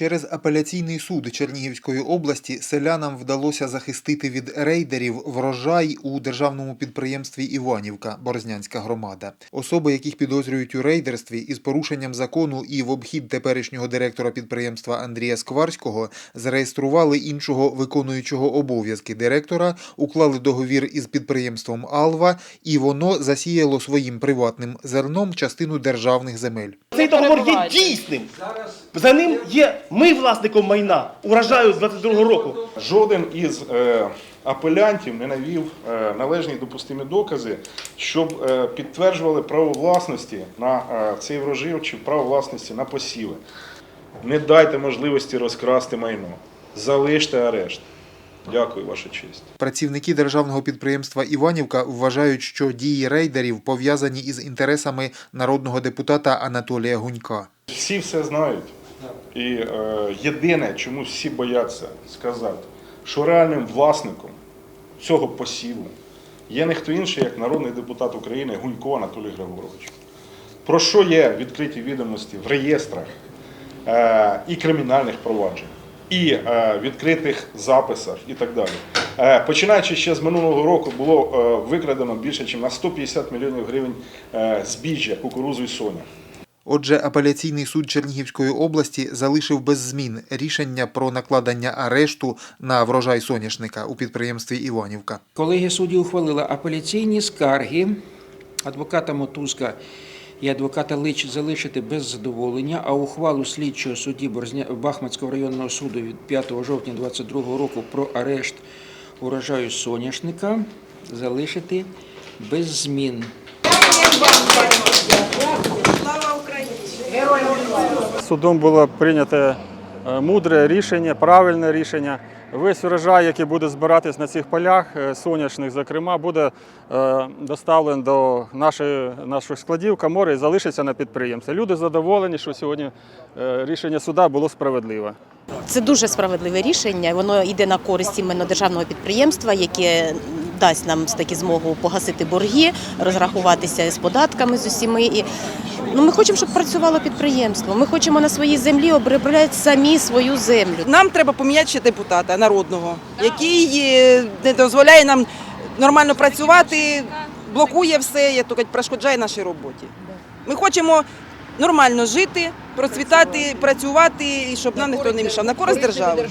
Через апеляційний суд Чернігівської області селянам вдалося захистити від рейдерів врожай у державному підприємстві Іванівка, Борзнянська громада. Особи, яких підозрюють у рейдерстві із порушенням закону і в обхід теперішнього директора підприємства Андрія Скварського, зареєстрували іншого виконуючого обов'язки директора, уклали договір із підприємством Алва, і воно засіяло своїм приватним зерном частину державних земель. Цей договор є дійсним. За ним є ми власником майна урожаю з 22-го року. Жоден із е, апелянтів не навів е, належні допустимі докази, щоб е, підтверджували право власності на е, цей врожай чи право власності на посіви. Не дайте можливості розкрасти майно. Залиште арешт. Дякую, ваша честь. Працівники державного підприємства Іванівка вважають, що дії рейдерів пов'язані із інтересами народного депутата Анатолія Гунька. Всі все знають. І е, єдине, чому всі бояться сказати, що реальним власником цього посіву є не хто інший, як народний депутат України Гунько Анатолій Григорович. Про що є відкриті відомості в реєстрах е, і кримінальних проваджень, і е, відкритих записах, і так далі. Е, починаючи ще з минулого року, було е, викрадено більше, ніж на 150 мільйонів гривень е, збіжжя, кукурузу і соня. Отже, апеляційний суд Чернігівської області залишив без змін рішення про накладення арешту на врожай соняшника у підприємстві Іванівка. Колегія суддів ухвалила апеляційні скарги адвоката Мотузка і адвоката Лич залишити без задоволення, а ухвалу слідчого судді Бахмацького районного суду від 5 жовтня 2022 року про арешт урожаю соняшника залишити без змін. Судом було прийнято е, мудре рішення, правильне рішення. Весь урожай, який буде збиратись на цих полях, е, соняшних, зокрема, буде е, доставлений до нашої, наших складів камори і залишиться на підприємстві. Люди задоволені, що сьогодні рішення суда було справедливе. Це дуже справедливе рішення. Воно йде на користь іменно державного підприємства, яке дасть нам таки змогу погасити борги, розрахуватися з податками з усіми. І ну, ми хочемо, щоб працювало підприємство. Ми хочемо на своїй землі обробляти самі свою землю. Нам треба поміняти ще депутата народного, який е, не дозволяє нам нормально працювати, блокує все, то кажуть, перешкоджає нашій роботі. Ми хочемо нормально жити, процвітати, працювати, і щоб нам ніхто не мішав. На користь держави.